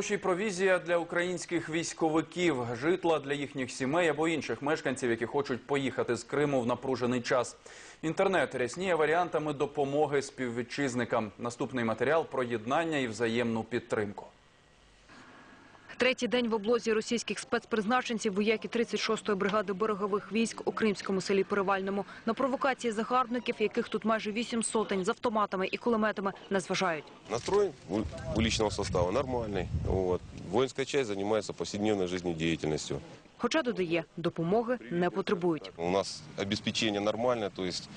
Гроші і провізія для українських військовиків, житла для їхніх сімей або інших мешканців, які хочуть поїхати з Криму в напружений час. Інтернет рясніє варіантами допомоги співвітчизникам. Наступний матеріал про єднання і взаємну підтримку. Третій день в облозі російських спецпризначенців вояки 36-ї бригади берегових військ у кримському селі Перевальному. На провокації загарбників, яких тут майже вісім сотень, з автоматами і кулеметами не зважають. Настрой у у личного состава нормальный. Вот. Воинская часть занимается повседневной жизнедеятельностью. Хоча, додає, допомоги не потребують. У нас обеспечение нормальное, то есть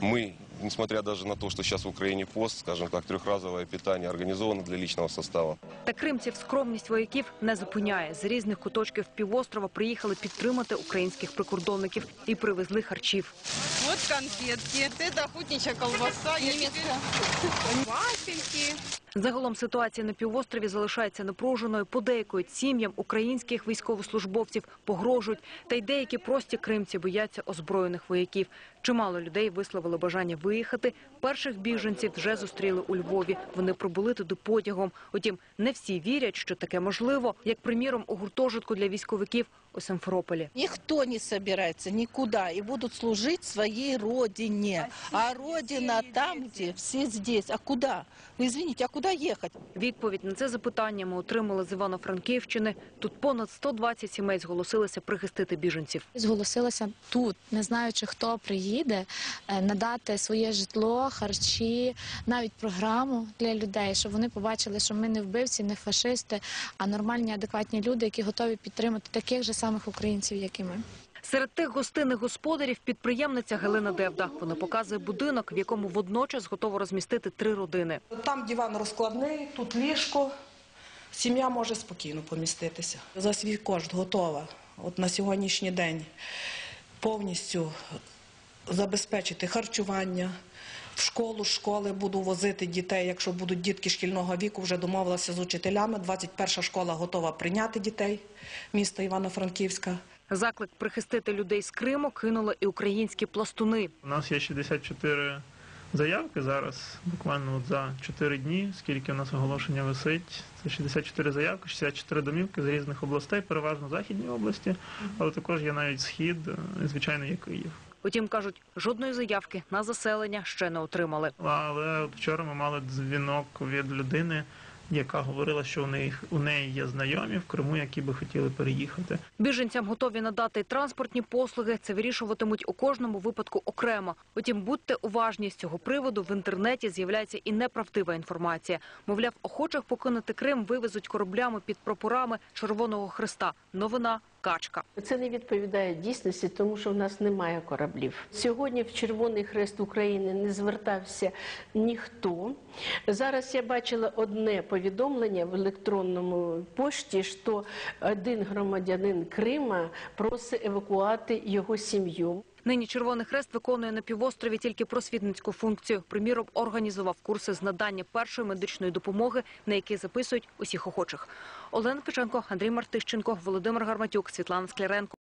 мы, несмотря даже на то, что сейчас в Украине пост, скажем так, трехразовое питание организовано для личного состава. Та кримців скромність вояків не зупиняє. З різних куточків півострова приїхали підтримати українських прикордонників і привезли харчів. Вот конфетки. Это охотничья колбаса. Вафельки. Загалом ситуація на півострові залишається напруженою. Подейкують сім'ям українських військовослужбовців, погрожують. Та й деякі прості кримці бояться озброєних вояків. Чимало людей висловили бажання виїхати. Перших біженців вже зустріли у Львові. Вони прибули туди потягом. Утім, не всі вірять, що таке можливо, як приміром у гуртожитку для військовиків у Симферополі. Никто не собирается никуда и будут служить своей родине. А родина там, где все здесь. А куда? Вы извините, а куда ехать? Відповідь на це запитання ми отримали з Івано-Франківщини. Тут понад 120 сімей зголосилися прихистити біженців. Зголосилася тут, не знаючи, хто приїде, е, надати своє житло, харчі, навіть програму для людей, щоб вони побачили, що ми не вбивці, не фашисти, а нормальні, адекватні люди, які готові підтримати таких же самих українців, як і ми. Серед тих гостинних господарів підприємниця Галина Девда. Вона показує будинок, в якому водночас готово розмістити три родини. Там диван розкладний, тут ліжко. Сім'я може спокійно поміститися. За свій кошт готова от на сьогоднішній день повністю забезпечити харчування. В школу, з школи буду возити дітей. Якщо будуть дітки шкільного віку, вже домовилася з учителями. 21 школа готова прийняти дітей міста Івано-Франківська. Заклик прихистити людей з Криму кинули і українські пластуни. У нас є 64 заявки зараз, буквально от за 4 дні, скільки у нас оголошення висить. Це 64 заявки, 64 домівки з різних областей, переважно західні області, але також є навіть схід, е, звичайно, є Київ. Утім, кажуть, жодної заявки на заселення ще не отримали. Але вчора ми мали дзвінок від людини, яка говорила, що у неї, у неї є знайомі в Криму, які би хотіли переїхати. Біженцям готові надати транспортні послуги. Це вирішуватимуть у кожному випадку окремо. Утім, будьте уважні з цього приводу. В інтернеті з'являється і неправдива інформація. Мовляв, охочих покинути Крим вивезуть кораблями під прапорами Червоного Христа. Новина качка. Це не відповідає дійсності, тому що в нас немає кораблів. Сьогодні в Червоний Хрест України не звертався ніхто. Зараз я бачила одне повідомлення в електронному пошті, що один громадянин Крима просить евакуати його сім'ю. Нині Червоний Хрест виконує на півострові тільки просвітницьку функцію. Приміром, організував курси з надання першої медичної допомоги, на які записують усіх охочих. Олена Печенко, Андрій Мартищенко, Володимир Гарматюк, Світлана Скляренко.